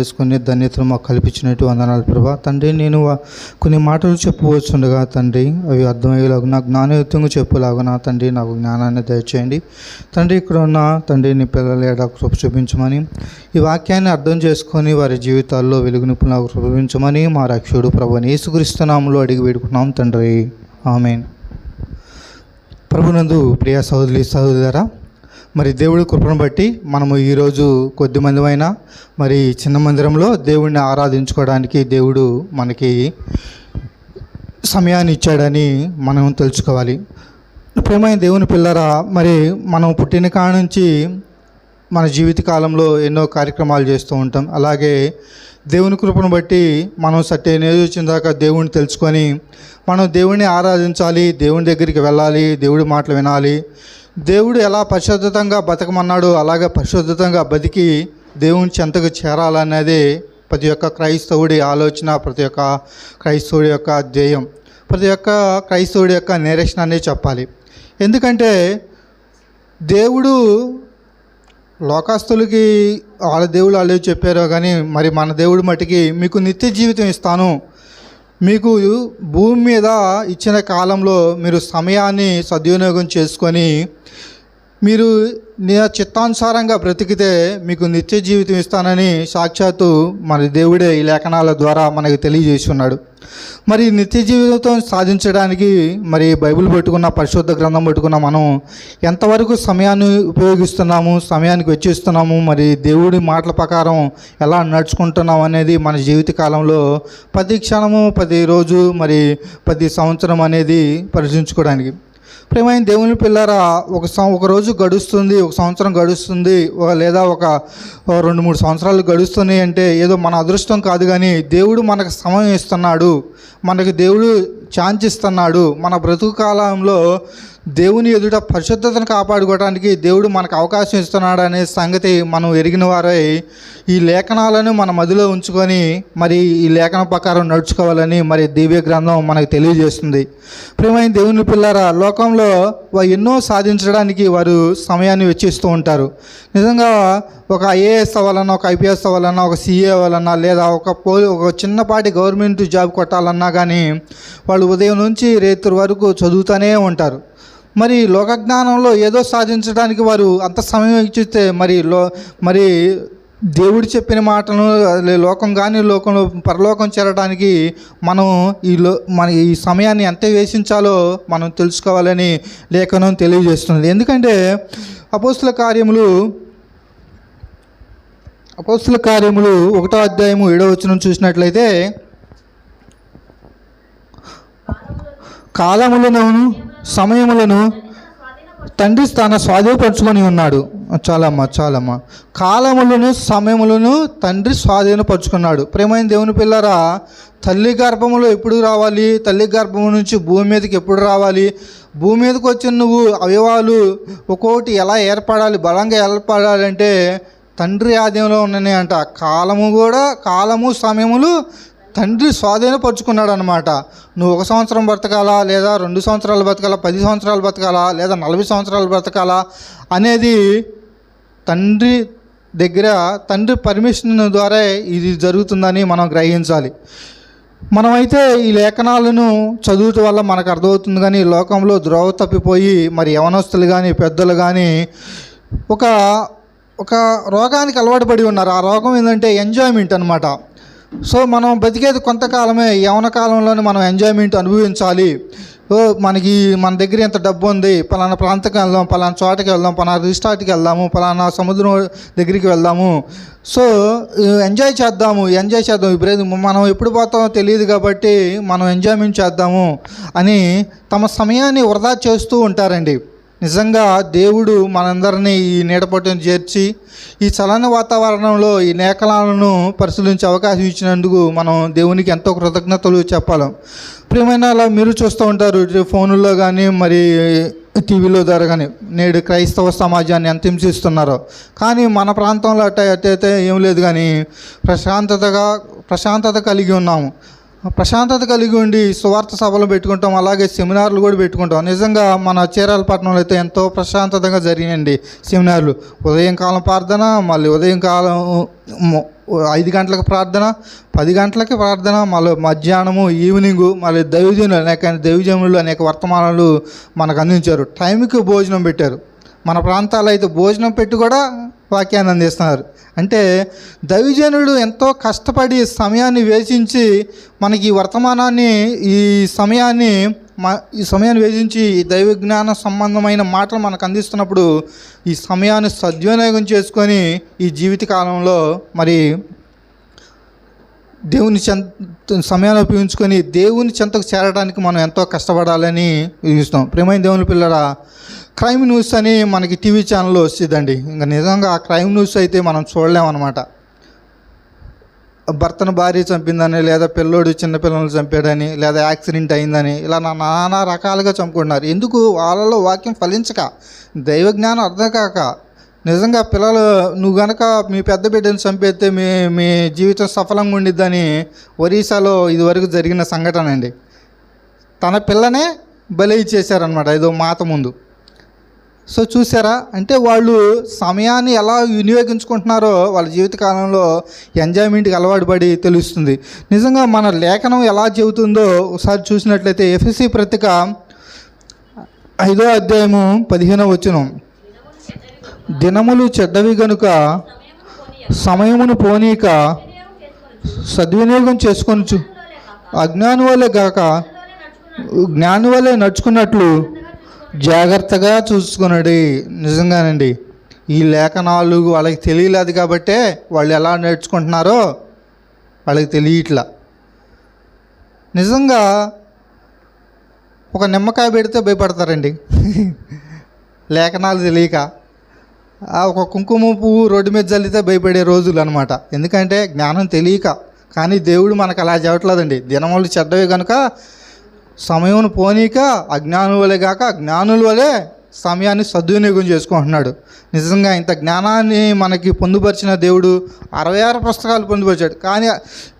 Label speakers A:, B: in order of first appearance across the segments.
A: చేసుకుని ధన్యతలు మాకు కల్పించినట్టు వందనాలు ప్రభా. తండ్రి నేను కొన్ని మాటలు చెప్పవచ్చుండగా తండ్రి అవి అర్థమయ్యేలాగా నాకు జ్ఞానయుక్తంగా చెప్పులాగా తండ్రి నాకు జ్ఞానాన్ని దయచేయండి. తండ్రి ఇక్కడ ఉన్న తండ్రి నీ పిల్లలు ఏడా కృప చూపించమని ఈ వాక్యాన్ని అర్థం చేసుకొని వారి జీవితాల్లో వెలుగునిపు నాకు చూపించమని మా రక్షుడు ప్రభుని యేసుక్రీస్తునామంలో అడిగి వేడుకున్నాం తండ్రి. ఆమెన్. ప్రభునందు ప్రియ సహోదరి సహోదరా మరి దేవుడి కృపను బట్టి మనము ఈరోజు కొద్ది మందిమైనా మరి చిన్న మందిరంలో దేవుడిని ఆరాధించుకోవడానికి దేవుడు మనకి సమయాన్ని ఇచ్చాడని మనం తెలుసుకోవాలి. ప్రేమైన దేవుని పిల్లరా మరి మనం పుట్టిన కాడ నుంచి మన జీవిత కాలంలో ఎన్నో కార్యక్రమాలు చేస్తూ ఉంటాం. అలాగే దేవుని కృపను బట్టి మనం సత్యం వచ్చిన దాకా దేవుణ్ణి తెలుసుకొని మనం దేవుణ్ణి ఆరాధించాలి దేవుని దగ్గరికి వెళ్ళాలి దేవుడి మాటలు వినాలి. దేవుడు ఎలా పరిశుద్ధతంగా బతకమన్నాడో అలాగే పరిశుద్ధతంగా బతికి దేవుని చెంతకు చేరాలనేది ప్రతి ఒక్క క్రైస్తవుడి ఆలోచన ప్రతి ఒక్క క్రైస్తవుడి యొక్క ధ్యేయం ప్రతి ఒక్క క్రైస్తవుడి యొక్క నిరీక్షణ అనేది చెప్పాలి. ఎందుకంటే దేవుడు లోకాస్తులకి వాళ్ళ దేవుడు వాళ్ళు చెప్పారో కానీ మరి మన దేవుడు మటుకి మీకు నిత్య జీవితం ఇస్తాను. మీకు భూమి మీద ఇచ్చిన కాలంలో మీరు సమయాన్ని సద్వినియోగం చేసుకొని మీరు నా చిత్తానుసారంగా బ్రతికితే మీకు నిత్య జీవితం ఇస్తానని సాక్షాత్తు మన దేవుడే ఈ లేఖనాల ద్వారా మనకు తెలియజేస్తున్నాడు. మరి నిత్య జీవితం సాధించడానికి మరి బైబిల్ పట్టుకున్న పరిశుద్ధ గ్రంథం పట్టుకున్న మనం ఎంతవరకు సమయాన్ని ఉపయోగిస్తున్నాము సమయానికి వెచ్చిస్తున్నాము మరి దేవుడి మాటల ప్రకారం ఎలా నడుచుకుంటున్నాం అనేది మన జీవిత కాలంలో ప్రతి క్షణము ప్రతి రోజు మరి ప్రతి సంవత్సరం అనేది పరిశీలించుకోవడానికి ప్రేమైన దేవుని పిల్లరా ఒక సం ఒక రోజు గడుస్తుంది ఒక సంవత్సరం గడుస్తుంది ఒక లేదా ఒక రెండు మూడు సంవత్సరాలు గడుస్తున్నాయి అంటే ఏదో మన అదృష్టం కాదు కానీ దేవుడు మనకు సమయం ఇస్తున్నాడు మనకు దేవుడు ఛాన్స్ ఇస్తున్నాడు. మన బ్రతుకు కాలంలో దేవుని ఎదుట పరిశుద్ధతను కాపాడుకోవడానికి దేవుడు మనకు అవకాశం ఇస్తున్నాడు అనే సంగతి మనం ఎరిగిన వారై ఈ లేఖనాలను మన మదిలో ఉంచుకొని మరి ఈ లేఖన ప్రకారం నడుచుకోవాలని మరి దివ్య గ్రంథం మనకు తెలియజేస్తుంది. ప్రియమైన దేవుని పిల్లారా లోకంలో ఎన్నో సాధించడానికి వారు సమయాన్ని వెచ్చిస్తూ ఉంటారు. నిజంగా ఒక ఐఏఎస్ అవ్వాలన్నా ఒక ఐపీఎస్ అవ్వాలన్నా ఒక సీఏ అవ్వాలన్నా లేదా ఒక పో ఒక చిన్నపాటి గవర్నమెంట్ జాబ్ కొట్టాలన్నా కానీ వాళ్ళు ఉదయం నుంచి రేత్రి వరకు చదువుతూనే ఉంటారు. మరి లోకజ్ఞానంలో ఏదో సాధించడానికి వారు అంత సమయం ఇచ్చితే మరి లో మరి దేవుడు చెప్పిన మాటను లోకం కానీ లోకంలో పరలోకం చేరడానికి మనం ఈ లో మన ఈ సమయాన్ని ఎంత వేసించాలో మనం తెలుసుకోవాలని లేఖనం తెలియజేస్తుంది. ఎందుకంటే అపోస్తుల కార్యములు అపోస్తుల కార్యములు ఒకటో అధ్యాయము ఏడో వచ్చిన చూసినట్లయితే కాలములను సమయములను తండ్రి తన స్వాధీనపరచుకొని ఉన్నాడు. చాలమ్మా చాలమ్మా. కాలములను సమయములను తండ్రి స్వాధీనపరుచుకున్నాడు. ప్రేమైన దేవుని పిల్లరా తల్లి గర్భములో ఎప్పుడు రావాలి? తల్లి గర్భము నుంచి భూమి మీదకి ఎప్పుడు రావాలి? భూమి మీదకి వచ్చిన నువ్వు అవయవాలు ఒక్కొక్కటి ఎలా ఏర్పడాలి? బలంగా ఏర్పడాలంటే తండ్రి ఆధీనంలో ఉన్నాయి అంట. కాలము కూడా కాలము సమయములు తండ్రి స్వాధీనపరుచుకున్నాడు అనమాట నువ్వు ఒక సంవత్సరం బ్రతకాలా? లేదా రెండు సంవత్సరాలు బ్రతకాలా? పది సంవత్సరాలు బ్రతకాలా? లేదా నలభై సంవత్సరాలు బ్రతకాలా? అనేది తండ్రి దగ్గర తండ్రి పర్మిషన్ ద్వారా ఇది జరుగుతుందని మనం గ్రహించాలి. మనమైతే ఈ లేఖనాలను చదువుట వల్ల మనకు అర్థమవుతుంది కానీ లోకంలో ద్రోవ తప్పిపోయి మరి యవనస్తులు కానీ పెద్దలు కానీ ఒక ఒక రోగానికి అలవాటు పడి ఉన్నారు. ఆ రోగం ఏంటంటే ఎంజాయ్మెంట్ అనమాట సో మనం బతికేది కొంతకాలమే యవన కాలంలోనే మనం ఎంజాయ్మెంట్ అనుభవించాలి. ఓ మనకి మన దగ్గర ఎంత డబ్బు ఉంది పలానా ప్రాంతకి వెళ్దాం పలానా చోటకి వెళ్దాం పలానా రిసార్ట్కి వెళ్దాము పలానా సముద్రం దగ్గరికి వెళ్దాము. సో ఎంజాయ్ చేద్దాము ఎంజాయ్ చేద్దాం ఇప్పుడు మనం ఎప్పుడు పోతామో తెలియదు కాబట్టి మనం ఎంజాయ్మెంట్ చేద్దాము అని తమ సమయాన్ని వృధా చేస్తూ ఉంటారండి. నిజంగా దేవుడు మనందరినీ ఈ నీడపట్టును చేర్చి ఈ చలన వాతావరణంలో ఈ నేకలాలను పరిశీలించే అవకాశం ఇచ్చినందుకు మనం దేవునికి ఎంతో కృతజ్ఞతలు చెప్పాలి. ప్రియమైన అలా మీరు చూస్తూ ఉంటారు ఫోనుల్లో కానీ మరి టీవీలో ద్వారా కానీ నేడు క్రైస్తవ సమాజాన్ని ఎంత హింసిస్తున్నారో. కానీ మన ప్రాంతంలో అట్ట అట్టయితే ఏం లేదు కానీ ప్రశాంతతగా ప్రశాంతత కలిగి ఉన్నాము. ప్రశాంతత కలిగి ఉండి సువార్త సభలు పెట్టుకుంటాం అలాగే సెమినార్లు కూడా పెట్టుకుంటాం. నిజంగా మన చీరాలపట్నంలో అయితే ఎంతో ప్రశాంతతగా జరిగినండి సెమినార్లు. ఉదయం కాలం ప్రార్థన మళ్ళీ ఉదయం కాలం ఐదు గంటలకు ప్రార్థన పది గంటలకి ప్రార్థన మళ్ళీ మధ్యాహ్నము ఈవినింగ్ మళ్ళీ దైవజనులు అనేక దైవజనులు అనేక వర్తమానాలు మనకు అందించారు. టైంకి భోజనం పెట్టారు. మన ప్రాంతాల్లో అయితే భోజనం పెట్టి కూడా వాక్యాన్ని అందిస్తున్నారు. అంటే దైవజనుడు ఎంతో కష్టపడి సమయాన్ని వేచించి మనకి ఈ వర్తమానాన్ని ఈ సమయాన్ని మా ఈ సమయాన్ని వేధించి ఈ దైవ జ్ఞాన సంబంధమైన మాటలు మనకు అందిస్తున్నప్పుడు ఈ సమయాన్ని సద్వినియోగం చేసుకొని ఈ జీవిత కాలంలో మరి దేవుని చెంత సమయాన్ని ఉపయోగించుకొని దేవుని చెంతకు చేరడానికి మనం ఎంతో కష్టపడాలని చూస్తాం ప్రేమైన దేవుని పిల్లరా క్రైమ్ న్యూస్ అని మనకి టీవీ ఛానల్లో వచ్చిందండి ఇంకా నిజంగా ఆ క్రైమ్ న్యూస్ అయితే మనం చూడలేమన్నమాట. భర్తను భార్య చంపిందని లేదా పిల్లోడు చిన్నపిల్లలు చంపాడని లేదా యాక్సిడెంట్ అయిందని ఇలా నానా రకాలుగా చంపుకుంటున్నారు. ఎందుకు వాళ్ళలో వాక్యం ఫలించక దైవ జ్ఞానం అర్థం కాక నిజంగా పిల్లలు నువ్వు గనక మీ పెద్ద బిడ్డను చంపేస్తే మీ మీ జీవితం సఫలంగా ఉండిద్దని ఒరిస్సాలో ఇదివరకు జరిగిన సంఘటన అండి. తన పిల్లనే బలి చేశారనమాట ఏదో మాత ముందు. సో చూసారా? అంటే వాళ్ళు సమయాన్ని ఎలా వినియోగించుకుంటున్నారో వాళ్ళ జీవితకాలంలో ఎంజాయ్మెంట్కి అలవాటు పడి తెలుస్తుంది. నిజంగా మన లేఖనం ఎలా చెబుతుందో ఒకసారి చూసినట్లయితే ఎఫ్ఎస్సి పత్రిక ఐదో అధ్యాయము పదిహేనో వచ్చినాం దినములు చెడ్డవి గనుక సమయమును పోనీక సద్వినియోగం చేసుకొనచ్చు అజ్ఞాని వల్లే గాక జ్ఞాని వల్లే నడుచుకున్నట్లు జాగ్రత్తగా చూసుకున్నాడు నిజంగానండి ఈ లేఖనాలు వాళ్ళకి తెలియలేదు కాబట్టే వాళ్ళు ఎలా నేర్చుకుంటున్నారో వాళ్ళకి తెలియట్లా. నిజంగా ఒక నిమ్మకాయ పెడితే భయపడతారండి. లేఖనాలు తెలియక. ఆ ఒక కుంకుమ పువ్వు రోడ్డు మీద చల్లితే భయపడే రోజులు అనమాట ఎందుకంటే జ్ఞానం తెలియక. కానీ దేవుడు మనకు అలా చెప్పట్లేదండి. దినములు చెడ్డవి కనుక సమయం పోనీక అజ్ఞానుల వలె కాక జ్ఞానుల వలె సమయాన్ని సద్వినియోగం చేసుకుంటున్నాడు. నిజంగా ఇంత జ్ఞానాన్ని మనకి పొందుపరిచిన దేవుడు అరవై ఆరు పుస్తకాలు పొందుపరిచాడు. కానీ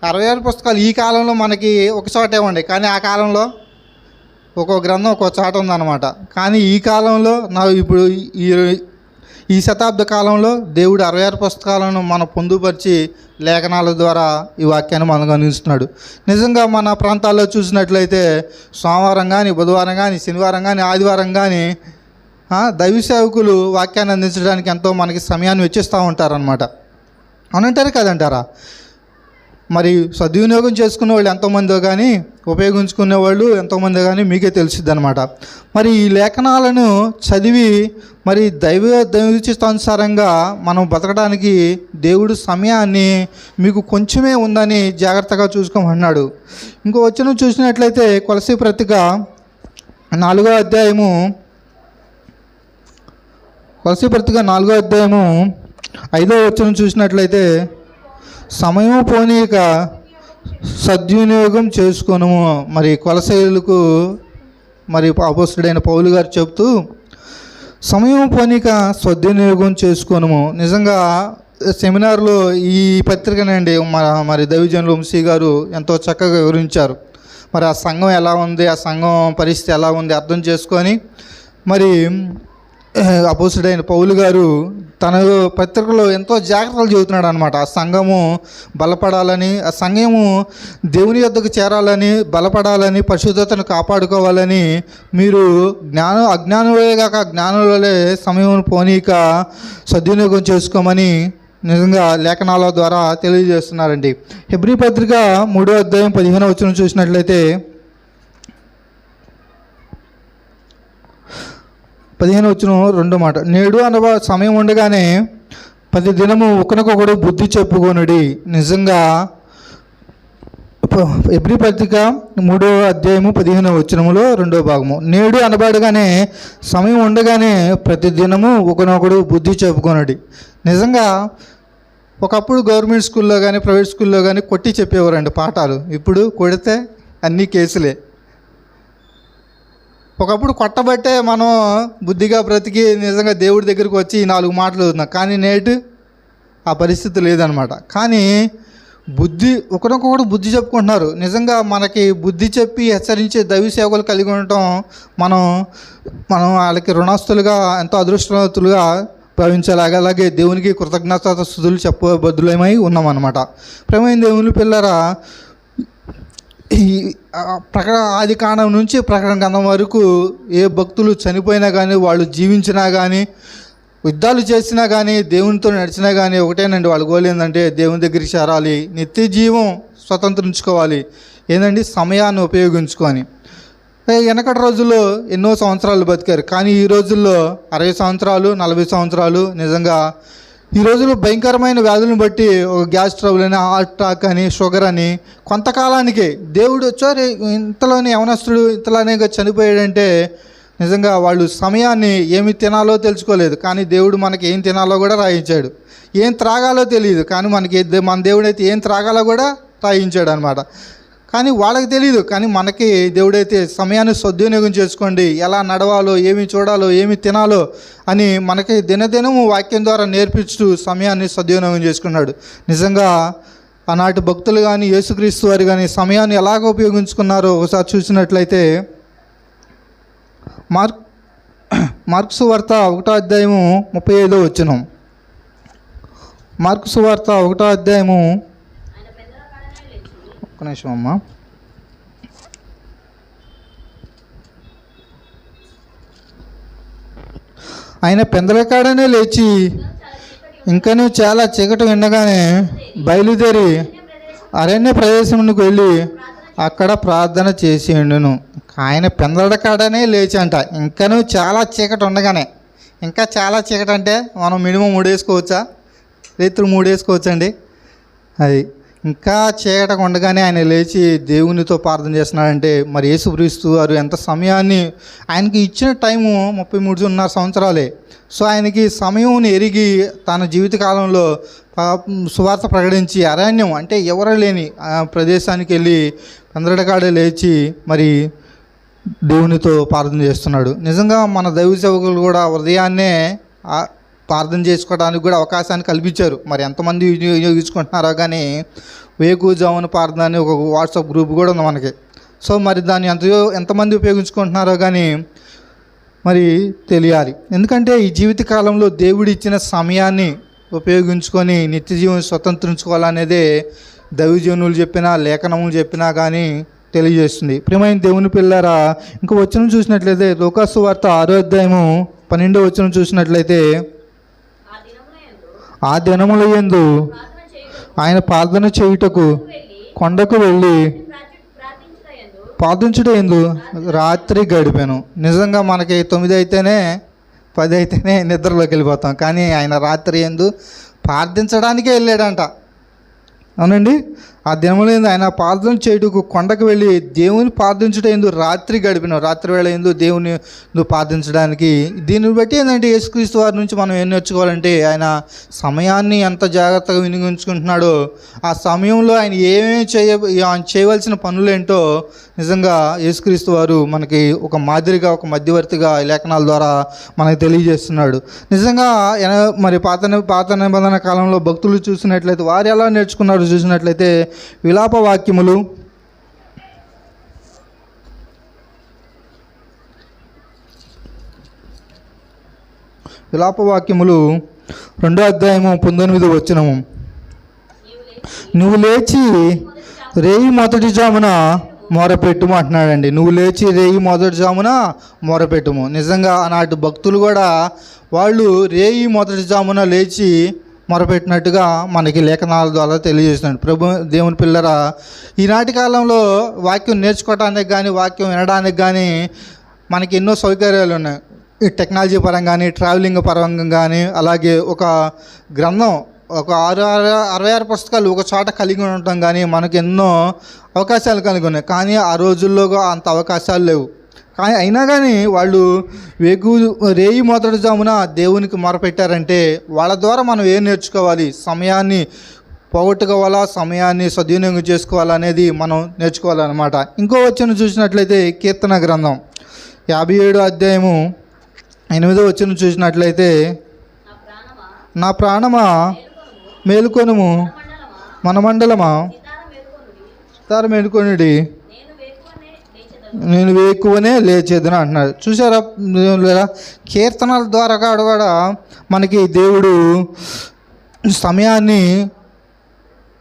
A: అరవై ఆరు పుస్తకాలు ఈ కాలంలో మనకి ఒక చోటే ఉండే. కానీ ఆ కాలంలో ఒక్కో గ్రంథం ఒక్కో చాట ఉందన్నమాట. కానీ ఈ కాలంలో నా ఇప్పుడు ఈ ఈ శతాబ్ద కాలంలో దేవుడు అరవై ఆరు పుస్తకాలను మనం పొందుపరిచి లేఖనాల ద్వారా ఈ వాక్యాన్ని మనకు అందిస్తున్నాడు. నిజంగా మన ప్రాంతాల్లో చూసినట్లయితే సోమవారం కానీ బుధవారం కానీ శనివారం కానీ ఆదివారం కానీ దైవ సేవకులు వాక్యాన్ని అందించడానికి ఎంతో మనకి సమయాన్ని వెచ్చిస్తూ ఉంటారనమాట అనంటారు కదంటారా? మరి సద్వినియోగం చేసుకునే వాళ్ళు ఎంతోమందో కానీ ఉపయోగించుకునే వాళ్ళు ఎంతోమంది కానీ మీకే తెలిసిద్ది అనమాట మరి ఈ లేఖనాలను చదివి మరి దైవ దైవచితానుసారంగా మనం బతకడానికి దేవుడు సమయాన్ని మీకు కొంచెమే ఉందని జాగ్రత్తగా చూసుకోమన్నాడు. ఇంకో వచ్చిన చూసినట్లయితే కొలసి ప్రతిక నాలుగో అధ్యాయము కొలసి ప్రతిక నాలుగో అధ్యాయము ఐదో వచ్చిన చూసినట్లయితే సమయం పోనీక సద్వినియోగం చేసుకొను మరి కొలసైలకు మరి అపోస్తుడైన పౌలు గారు చెప్తూ సమయం పోనీక సద్వినియోగం చేసుకోను నిజంగా సెమినార్లో ఈ పత్రికనండి మన మరి దవిజన్ వంశీ గారు ఎంతో చక్కగా వివరించారు. మరి ఆ సంఘం ఎలా ఉంది ఆ సంఘం పరిస్థితి ఎలా ఉంది అర్థం చేసుకొని మరి అపోసుడైన పౌలు గారు తన పత్రికలో ఎంతో జాగ్రత్తలు చెబుతున్నాడు అనమాట ఆ సంఘము బలపడాలని ఆ సంఘము దేవుని యొద్దకు చేరాలని బలపడాలని పరిశుద్ధతను కాపాడుకోవాలని మీరు జ్ఞానం అజ్ఞానులే కాక జ్ఞానులే సమయం పోనీక సద్వినియోగం చేసుకోమని నిజంగా లేఖనాల ద్వారా తెలియజేస్తున్నారండి. హెబ్రి పత్రిక మూడో అధ్యాయం పదిహేను వచ్చిన చూసినట్లయితే పదిహేను వచ్చిన రెండో మాట. నేడు అనగా సమయం ఉండగానే ప్రతి దినము ఒకనకొకడు బుద్ధి చెప్పుకొనుడి. నిజంగా ఎబ్రి పత్రిక మూడో అధ్యాయము పదిహేను వచ్చినములో రెండో భాగము. నేడు అనబడగానే సమయం ఉండగానే ప్రతి దినము ఒకనొకడు బుద్ధి చెప్పుకొనడి. నిజంగా ఒకప్పుడు గవర్నమెంట్ స్కూల్లో కానీ ప్రైవేట్ స్కూల్లో కానీ కొట్టి చెప్పేవారండి పాఠాలు. ఇప్పుడు కొడితే అన్ని కేసులే. ఒకప్పుడు కొట్టబట్టే మనం బుద్ధిగా బ్రతికి నిజంగా దేవుడి దగ్గరికి వచ్చి ఈ నాలుగు మాటలు అవుతున్నాం కానీ నేటి ఆ పరిస్థితి లేదనమాట కానీ బుద్ధి ఒకరికొకరు బుద్ధి చెప్పుకుంటున్నారు. నిజంగా మనకి బుద్ధి చెప్పి హెచ్చరించే దైవ సేవలు కలిగి ఉండటం మనం మనం వాళ్ళకి రుణస్తులుగా ఎంతో అదృష్టవంతులుగా భావించాలి అలాగే దేవునికి కృతజ్ఞత స్థుతులు చెప్పబద్దులమై ఉన్నామన్నమాట. ప్రేమైన దేవుని పిల్లరా ఈ ప్రకటన ఆది కాండం నుంచి ప్రకటన గంధం వరకు ఏ భక్తులు చనిపోయినా కానీ వాళ్ళు జీవించినా కానీ యుద్ధాలు చేసినా కానీ దేవునితో నడిచినా కానీ ఒకటేనండి వాళ్ళ గోల్ ఏంటంటే దేవుని దగ్గరికి చేరాలి. నిత్య జీవం స్వతంత్రించుకోవాలి. ఏంటండి సమయాన్ని ఉపయోగించుకొని. వెనకటి రోజుల్లో ఎన్నో సంవత్సరాలు బతికారు. కానీ ఈ రోజుల్లో అరవై సంవత్సరాలు నలభై సంవత్సరాలు నిజంగా ఈ రోజుల్లో భయంకరమైన వ్యాధులను బట్టి ఒక గ్యాస్ ట్రబుల్ అని హార్ట్ అటాక్ అని షుగర్ అని కొంతకాలానికే దేవుడు వచ్చారు. ఇంతలోనే యవనస్తుడు ఇంతలోనే చనిపోయాడంటే నిజంగా వాళ్ళు సమయాన్ని ఏమి తినాలో తెలుసుకోలేదు. కానీ దేవుడు మనకి ఏం తినాలో కూడా రాయించాడు. ఏం త్రాగాలో తెలియదు. కానీ మనకి దే- మన దేవుడైతే ఏం త్రాగాలో కూడా రాయించాడు అనమాట కానీ వాళ్ళకి తెలియదు కానీ మనకి దేవుడైతే సమయాన్ని సద్వినియోగం చేసుకోండి. ఎలా నడవాలో ఏమి చూడాలో ఏమి తినాలో అని మనకి దినదినము వాక్యం ద్వారా నేర్పిస్తూ సమయాన్ని సద్వినియోగం చేసుకున్నాడు. నిజంగా ఆనాటి భక్తులు కానీ యేసుక్రీస్తు వారు కానీ సమయాన్ని ఎలాగ ఉపయోగించుకున్నారో ఒకసారి చూసినట్లయితే మార్క్ మార్క్స్ వార్త ఒకటో అధ్యాయము ముప్పై ఐదో వచ్చినాం మార్క్స్ వార్త ఒకటో అధ్యాయము ఒక్క నిమిషం ఆయన పెందలకాడనే లేచి ఇంకనూ చాలా చీకటి వినగానే బయలుదేరి అరణ్య ప్రదేశమునకు వెళ్ళి అక్కడ ప్రార్థన చేసి ఉండును. ఆయన పెందలకాడనే లేచి అంట నువ్వు చాలా చీకటి ఉండగానే. ఇంకా చాలా చీకటి అంటే మనం మినిమం మూడు వేసుకోవచ్చా రైతులు మూడు వేసుకోవచ్చండి అది ఇంకా చీకట ఉండగానే ఆయన లేచి దేవునితో ప్రార్థన చేస్తున్నాడంటే మరి యేసుక్రీస్తు వారు ఎంత సమయాన్ని ఆయనకి ఇచ్చిన టైము ముప్పై మూడున్నర సంవత్సరాలే. సో ఆయనకి సమయం ఎరిగి తన జీవితకాలంలో సువార్త ప్రకటించి అరణ్యం అంటే ఎవరు లేని ఆ ప్రదేశానికి వెళ్ళి అందరికాడే లేచి మరి దేవునితో ప్రార్థన చేస్తున్నాడు. నిజంగా మన దైవ సేవకులు కూడా ఉదయాన్నే ప్రార్థన చేసుకోవడానికి కూడా అవకాశాన్ని కల్పించారు. మరి ఎంతమంది వినియోగించుకుంటున్నారో కానీ వేకుజామున ప్రార్థన అని ఒక వాట్సాప్ గ్రూప్ కూడా ఉంది మనకి. సో మరి దాన్ని ఎంత ఎంతమంది ఉపయోగించుకుంటున్నారో కానీ మరి తెలియాలి. ఎందుకంటే ఈ జీవిత కాలంలో దేవుడు ఇచ్చిన సమయాన్ని ఉపయోగించుకొని నిత్య జీవనం స్వతంత్రించుకోవాలనేదే దైవజనులు చెప్పినా లేఖనములు చెప్పినా కానీ తెలియజేస్తుంది. ప్రియమైన దేవుని పిల్లరా ఇంకా వచ్చిన చూసినట్లయితే లోకాసు వార్త ఆరో అధ్యాయము పన్నెండో వచ్చిన చూసినట్లయితే
B: ఆ
A: దినముల యందు ఆయన ప్రార్థన చేయుటకు కొండకు వెళ్ళి
B: ప్రార్థించుట
A: ప్రార్థించుట ఎందు రాత్రి గడిపాను. నిజంగా మనకి తొమ్మిది అయితేనే పది అయితేనే నిద్రలోకి వెళ్ళిపోతాం. కానీ ఆయన రాత్రి ఎందు ప్రార్థించడానికే వెళ్ళాడంట. అవునండి? ఆ దినములు ఏంది ఆయన ప్రార్థన చేయుటకు కొండకు వెళ్ళి దేవుని ప్రార్థించడం ఎందు రాత్రి గడిపిన. రాత్రి వేళ ఎందు దేవుని ప్రార్థించడానికి. దీన్ని బట్టి ఏంటంటే యేసుక్రీస్తు వారి నుంచి మనం ఏం నేర్చుకోవాలంటే ఆయన సమయాన్ని ఎంత జాగ్రత్తగా వినియోగించుకుంటున్నాడో ఆ సమయంలో ఆయన ఏమేమి చేయ ఆయన చేయవలసిన పనులేంటో నిజంగా యేసుక్రీస్తు వారు మనకి ఒక మాదిరిగా ఒక మధ్యవర్తిగా లేఖనాల ద్వారా మనకి తెలియజేస్తున్నాడు. నిజంగా మరి పాత పాత నిబంధన కాలంలో భక్తులు చూసినట్లయితే వారు ఎలా నేర్చుకున్నారో చూసినట్లయితే విలాప వాక్యములు విలాప వాక్యములు రెండో అధ్యాయము పంతొమ్మిది వచ్చినము నువ్వు లేచి రేయి మొదటి జామున మొరపెట్టుము అంటున్నాడండి. నువ్వు లేచి రేయి మొదటి జామున మొరపెట్టుము. నిజంగా ఆనాటి భక్తులు కూడా వాళ్ళు రేయి మొదటి జామున లేచి మొరపెట్టినట్టుగా మనకి లేఖనాల ద్వారా తెలియజేస్తున్నాడు. ప్రభు దేవుని పిల్లరా ఈనాటి కాలంలో వాక్యం నేర్చుకోవడానికి కానీ వాక్యం వినడానికి కానీ మనకి ఎన్నో సౌకర్యాలు ఉన్నాయి. ఈ టెక్నాలజీ పరంగా కానీ ట్రావెలింగ్ పరంగా కానీ అలాగే ఒక గ్రంథం ఒక ఆరు ఆరు అరవై ఆరు పుస్తకాలు ఒక చోట కలిగి ఉండటం కానీ మనకు ఎన్నో అవకాశాలు కలిగి ఉన్నాయి కానీ ఆ రోజుల్లో అంత అవకాశాలు లేవు. కానీ అయినా కానీ వాళ్ళు వేగు రేయి మొదటి జామున దేవునికి మొరపెట్టారంటే వాళ్ళ ద్వారా మనం ఏం నేర్చుకోవాలి? సమయాన్ని పోగొట్టుకోవాలా? సమయాన్ని సద్వినియోగం చేసుకోవాలా అనేది మనం నేర్చుకోవాలన్నమాట. ఇంకో వచ్చిన చూసినట్లయితే కీర్తన గ్రంథం యాభై ఏడు అధ్యాయము ఎనిమిదో వచ్చిన చూసినట్లయితే
B: నా ప్రాణమా? మేలుకొనుము.
A: మన మండలమా? తార మేలుకొనిడి.
B: నేను వేకువనే లేచేదని
A: అంటున్నాడు. చూసారా కీర్తనల ద్వారా కాడు కూడా మనకి దేవుడు సమయాన్ని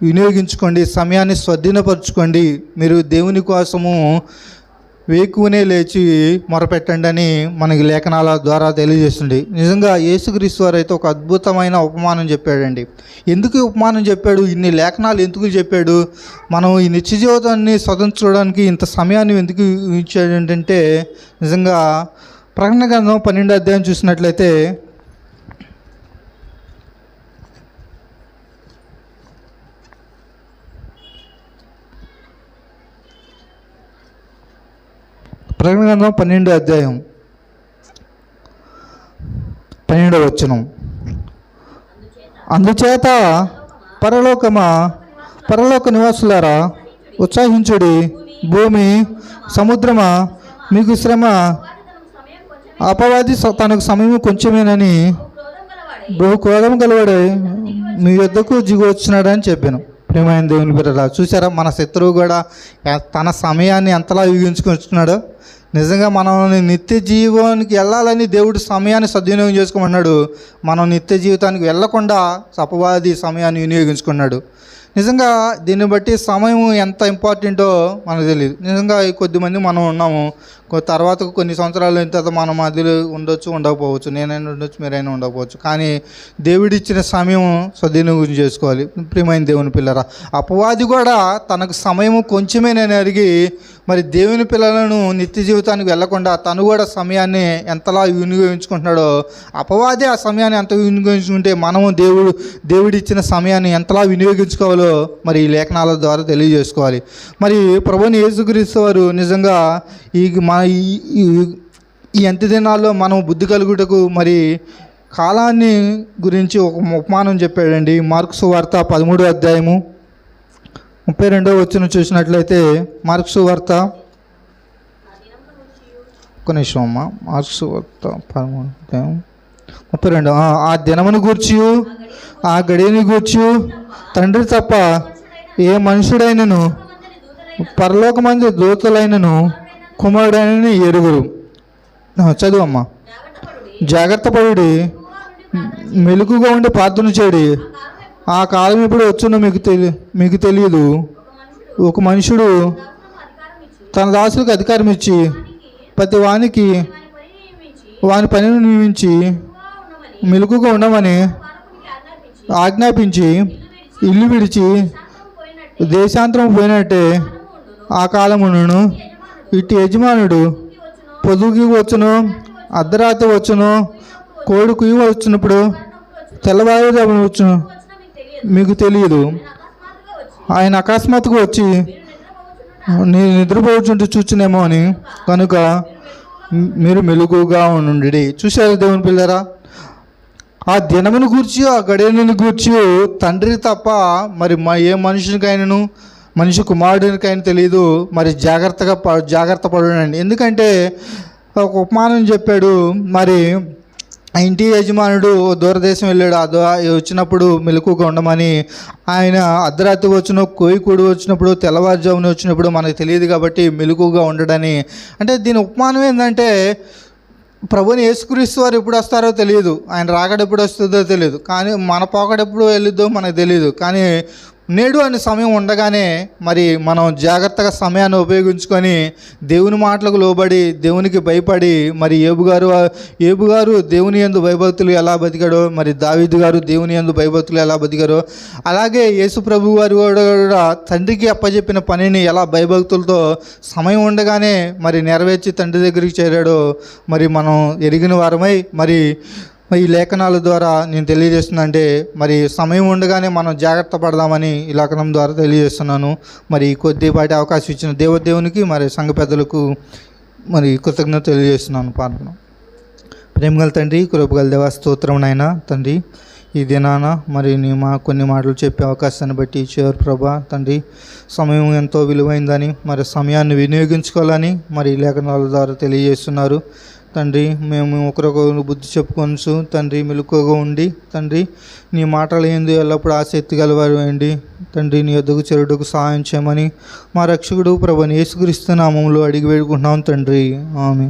A: వినియోగించుకోండి సమయాన్ని స్వాధీనపరచుకోండి. మీరు దేవుని కోసము వేకునే లేచి మొరపెట్టండి అని మనకి లేఖనాల ద్వారా తెలియజేస్తుంది. నిజంగా యేసుక్రీస్తు వారు అయితే ఒక అద్భుతమైన ఉపమానం చెప్పాడండి. ఎందుకు ఉపమానం చెప్పాడు? ఇన్ని లేఖనాలు ఎందుకు చెప్పాడు? మనం ఈ నిత్య జీవితాన్ని స్వతంత్రించడానికి ఇంత సమయాన్ని ఎందుకు ఇచ్చాడు ఏంటంటే నిజంగా ప్రకటన గ్రంథం పన్నెండు అధ్యాయం చూసినట్లయితే ప్రకటన గ్రంథం పన్నెండు అధ్యాయం. పన్నెండో వచనం. అందుచేత పరలోకమా పరలోక నివాసులారా ఉత్సాహించుడి భూమి సముద్రమా మీకు శ్రమ అపవాది తనకు సమయం కొంచెమేనని బహు క్రోధం కలవాడే మీ యొద్దకు దిగి వచ్చినాడని చెప్పాను. ప్రేమైన దేవుని బిడ్డరా చూసారా మన శత్రువు కూడా తన సమయాన్ని ఎంతలా ఊహించుకొచ్చుకున్నాడో నిజంగా మనం నిత్య జీవానికి వెళ్ళాలని దేవుడు సమయాన్ని సద్వినియోగం చేసుకోమన్నాడు. మనం నిత్య జీవితానికి వెళ్ళకుండా సపవాది సమయాన్ని వినియోగించుకున్నాడు. నిజంగా దీన్ని బట్టి సమయం ఎంత ఇంపార్టెంటో మనకు తెలియదు నిజంగా కొద్దిమంది మనం ఉన్నాము. తర్వాత కొన్ని సంవత్సరాలు అయిన తర్వాత మన మధ్యలో ఉండొచ్చు ఉండకపోవచ్చు. నేనైనా ఉండొచ్చు మీరైనా ఉండకపోవచ్చు. కానీ దేవుడిచ్చిన సమయం సద్వినియోగం చేసుకోవాలి. ప్రియమైన దేవుని పిల్లరా అపవాది కూడా తనకు సమయం కొంచెమే నేను అడిగి మరి దేవుని పిల్లలను నిత్య జీవితానికి వెళ్ళకుండా తను కూడా సమయాన్ని ఎంతలా వినియోగించుకుంటున్నాడో అపవాది ఆ సమయాన్ని ఎంత వినియోగించుకుంటే మనము దేవుడు దేవుడిచ్చిన సమయాన్ని ఎంతలా వినియోగించుకోవాలో మరి ఈ లేఖనాల ద్వారా తెలియజేసుకోవాలి. మరి ప్రభుని యేసుక్రీస్తు వారు నిజంగా ఈ మన ఈ- అంత్య దినాల్లో మనం బుద్ధి కలుగుటకు మరి కాలాన్ని గురించి ఒక ఉపమానం చెప్పాడండి. మార్క్స్ వార్త పదమూడో అధ్యాయము ముప్పై రెండో వచ్చిన చూసినట్లయితే మార్క్స్ వార్త ఒక నిమిషం అమ్మ. మార్క్స్ వార్త పదమూడు అధ్యాయం ముప్పై రెండు. ఆ, దినమును గూర్చి ఆ గడియని గూర్చి తండ్రి తప్ప ఏ మనుషుడైనను పరలోకమంది దూతలైనను కుమారుడని ఎరుగురు చదువమ్మా. చదువు
B: జాగ్రత్తపడుడి
A: జాగ్రత్త పడుడి. మెలుకుగా ఉండే ప్రార్థన చేయడి ఆ కాలం ఎప్పుడు వచ్చునో మీకు తెలి మీకు తెలియదు.
B: ఒక మనుషుడు
A: తన దాసులకు అధికారం ఇచ్చి ప్రతి వానికి
B: వాని
A: పనిని నియమించి మెలుకుగా ఉండమని
B: ఆజ్ఞాపించి
A: ఇల్లు విడిచి దేశాంతరం పోయినట్టే ఆ కాలమును ఇటు యజమానుడు
B: పొదుగు
A: పొదుగుకి వచ్చును అర్ధరాత్రి వచ్చును కోడి కుయ్యి వచ్చినప్పుడు తెల్లవారుజామున వచ్చును.
B: మీకు
A: తెలియదు. ఆయన అకస్మాత్తుగా వచ్చి నేను నిద్రపోతుంటే చూచినేమో అని కనుక మీరు మెలుగుగా ఉండి చూశారు దేవుని పిల్లరా? ఆ దినమును గూర్చి ఆ గడియను గూర్చి తండ్రి తప్ప మరి మా ఏ మనుషునికైనాను మనిషి కుమారుడికైనా తెలియదు మరి జాగ్రత్తగా ప జాగ్రత్త పడండి ఎందుకంటే ఒక ఉపమానం చెప్పాడు మరి ఇంటి యజమానుడు దూరదేశం వెళ్ళాడు ఆ వచ్చినప్పుడు మెలకుగా ఉండమని. ఆయన అర్ధరాత్రి వచ్చిన కోయి కూడి వచ్చినప్పుడు తెల్లవారుజామున వచ్చినప్పుడు మనకు తెలియదు కాబట్టి మెలకుగా ఉండడని. అంటే దీని ఉపమానం ఏంటంటే ప్రభుని యేసుక్రీస్తు వారు ఎప్పుడు వస్తారో తెలియదు ఆయన రాకడెప్పుడు వస్తుందో తెలియదు కానీ మన పోకడెప్పుడు వెళ్ళిద్దో మనకు తెలియదు కానీ నేడు అనే సమయం ఉండగానే మరి మనం జాగ్రత్తగా సమయాన్ని ఉపయోగించుకొని దేవుని మాటలకు లోబడి దేవునికి భయపడి మరి ఏబు గారు ఏబు గారు దేవుని యందు భయభక్తులు ఎలా బతికాడో మరి దావీదు గారు దేవుని యందు భయభక్తులు ఎలా బతికారో అలాగే యేసు ప్రభు వారు కూడా కూడా తండ్రికి అప్పచెప్పిన పనిని ఎలా భయభక్తులతో సమయం ఉండగానే మరి నెరవేర్చి తండ్రి దగ్గరికి చేరాడో మరి మనం ఎరిగిన వారమై మరి ఈ లేఖనాల ద్వారా నేను తెలియజేస్తుందంటే మరి సమయం ఉండగానే మనం జాగ్రత్త పడదామని ఈ లేఖనం ద్వారా తెలియజేస్తున్నాను. మరి కొద్దిపాటి అవకాశం ఇచ్చిన దేవదేవునికి మరి సంఘ పెద్దలకు మరి కృతజ్ఞత తెలియజేస్తున్నాను పాల్గొన. ప్రేమగల తండ్రి కృపగల దేవ స్తోత్రం నాయన తండ్రి. ఈ దినాన మరి నీ మా కొన్ని మాటలు చెప్పే అవకాశాన్ని బట్టి ఇచ్చారు ప్రభా తండ్రి. సమయం ఎంతో విలువైందని మరి సమయాన్ని వినియోగించుకోవాలని మరి ఈ లేఖనాల ద్వారా తెలియజేస్తున్నారు. తండ్రి మేము ఒకరికొకరు బుద్ధి చెప్పుకొనుచు తండ్రి మెలకుగా ఉండి తండ్రి నీ మాటలు ఏంది ఎల్లప్పుడూ ఆసక్తి గలవారు అండి తండ్రి నీ యొద్దకు చెరుడుకు సహాయం చేయమని మా రక్షకుడు ప్రభుని యేసుక్రీస్తు నామంలో అడిగి వేడుకుంటున్నాం తండ్రి. ఆమె